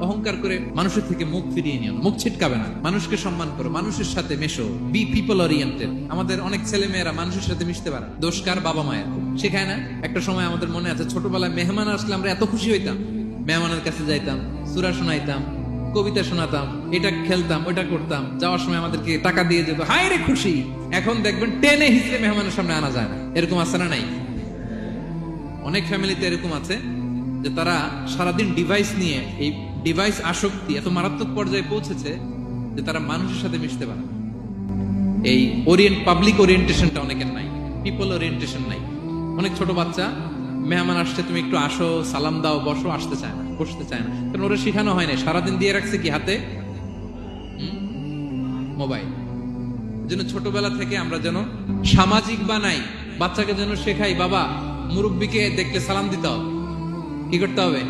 অহংকার করে মানুষের থেকে মুখ ফিরিয়ে নিও মুখ ছিটকাবে না। মানুষকে সম্মান করো, মানুষের সাথে মেশো। বি পিপল ওরিয়েন্টেড আমাদের অনেক ছেলে মেয়েরা মানুষের সাথে মিশতে পারে না। দোষ কার? বাবা মায়ের শেখায় একটা সময় আমাদের মনে আছে, ছোটবেলায় মেহমান আসলে আমরা এত খুশি হইতাম। মেহমানের কাছে যাইতাম, সুরা শোনাইতাম, কবিতা শোনাতাম, এটা খেলতাম, ওটা করতাম। যাওয়ার সময় আমাদেরকে টাকা দিয়ে যেত, হায় রে খুশি! এখন দেখবেন টেনে হিসেবে মেহমানের সামনে আনা যায় না। এরকম আছে না নাই? অনেক ফ্যামিলিতে এরকম আছে। যে তারা সারাদিন ডিভাইস নিয়ে এই ডিভাইস আসক্তি এত মারাত্মক পর্যায়ে পৌঁছেছে যে তারা মানুষের সাথে মিশতে পারে এই ওরিয়েন্ট পাবলিক ওরিয়েন্টেশনটা অনেকের নাই পিপল ওরিয়েন্টেশন নাই। অনেক ছোট বাচ্চা, মেহমান আসছে, তুমি একটু আসো, সালাম দাও, বসো, আসতে চায় না, বসতে চায় না। কারণ ওরা শেখানো হয় না সারাদিন দিয়ে রাখছে কি, হাতে? মোবাইল। যেন ছোটবেলা থেকে আমরা যেন সামাজিক বানাই, বাচ্চাকে যেন শেখাই, বাবা, মুরব্বীকে দেখলে সালাম দিতে হবে। কি করতে হবে?